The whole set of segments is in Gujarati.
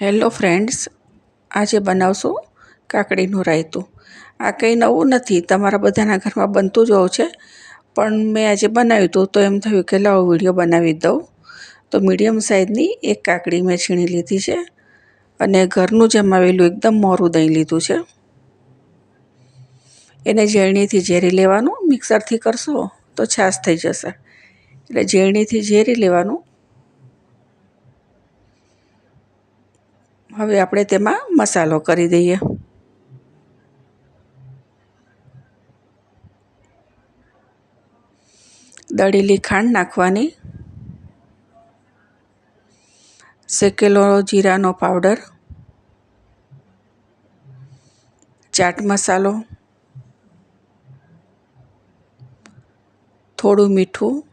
હેલો ફ્રેન્ડ્સ, આજે બનાવશું કાકડીનું રાયતું. આ કંઈ નવું નથી, તમારા બધાના ઘરમાં બનતું જ હોય છે, પણ મેં આજે બનાવ્યું હતું, તો એમ થયું કે લાવો વીડિયો બનાવી દઉં. તો મીડિયમ સાઇઝની એક કાકડી મેં છીણી લીધી છે અને ઘરનું જમાવેલું એકદમ મોરું દહીં લીધું છે. એને ઝેરણીથી ઝેરી લેવાનું, મિક્સરથી કરશો તો છાશ થઈ જશે. એટલે ઝેરણીથી ઝેરી લેવાનું હવે આપણે તેમાં મસાલો કરી દઈએ. દળેલી ખાંડ નાખવાની. શેકેલો જીરાનો પાવડર. ચાટ મસાલો. થોડું મીઠું.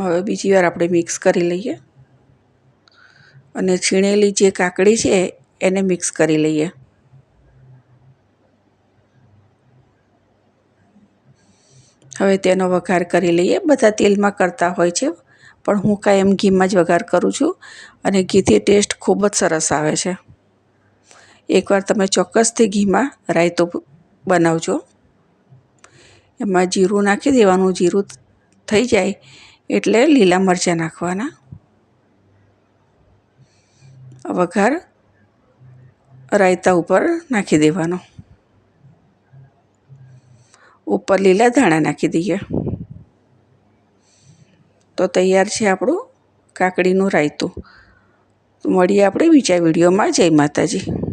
હવે બીજી વાર આપણે મિક્સ કરી લઈએ. અને છીણેલી જે કાકડી છે, એને મિક્સ કરી લઈએ. હવે તેનો વઘાર કરી લઈએ. બધા તેલમાં કરતા હોય છે, પણ હું કાંઈ એમ ઘીમાં જ વઘાર કરું છું. અને ઘીથી ટેસ્ટ ખૂબ જ સરસ આવે છે. એકવાર તમે ચોક્કસથી ઘીમાં રાયતો બનાવજો. એમાં જીરું નાખી દેવાનું. જીરું થઈ જાય. એટલે લીલા મરચાં નાખવાના. વઘાર રાયતા ઉપર નાખી દેવાનો. ઉપર લીલા ધાણા નાખી દઈએ. તો તૈયાર છે આપણું કાકડીનું રાયતું. મળીએ આપણે બીજા વિડીયોમાં. જય માતાજી.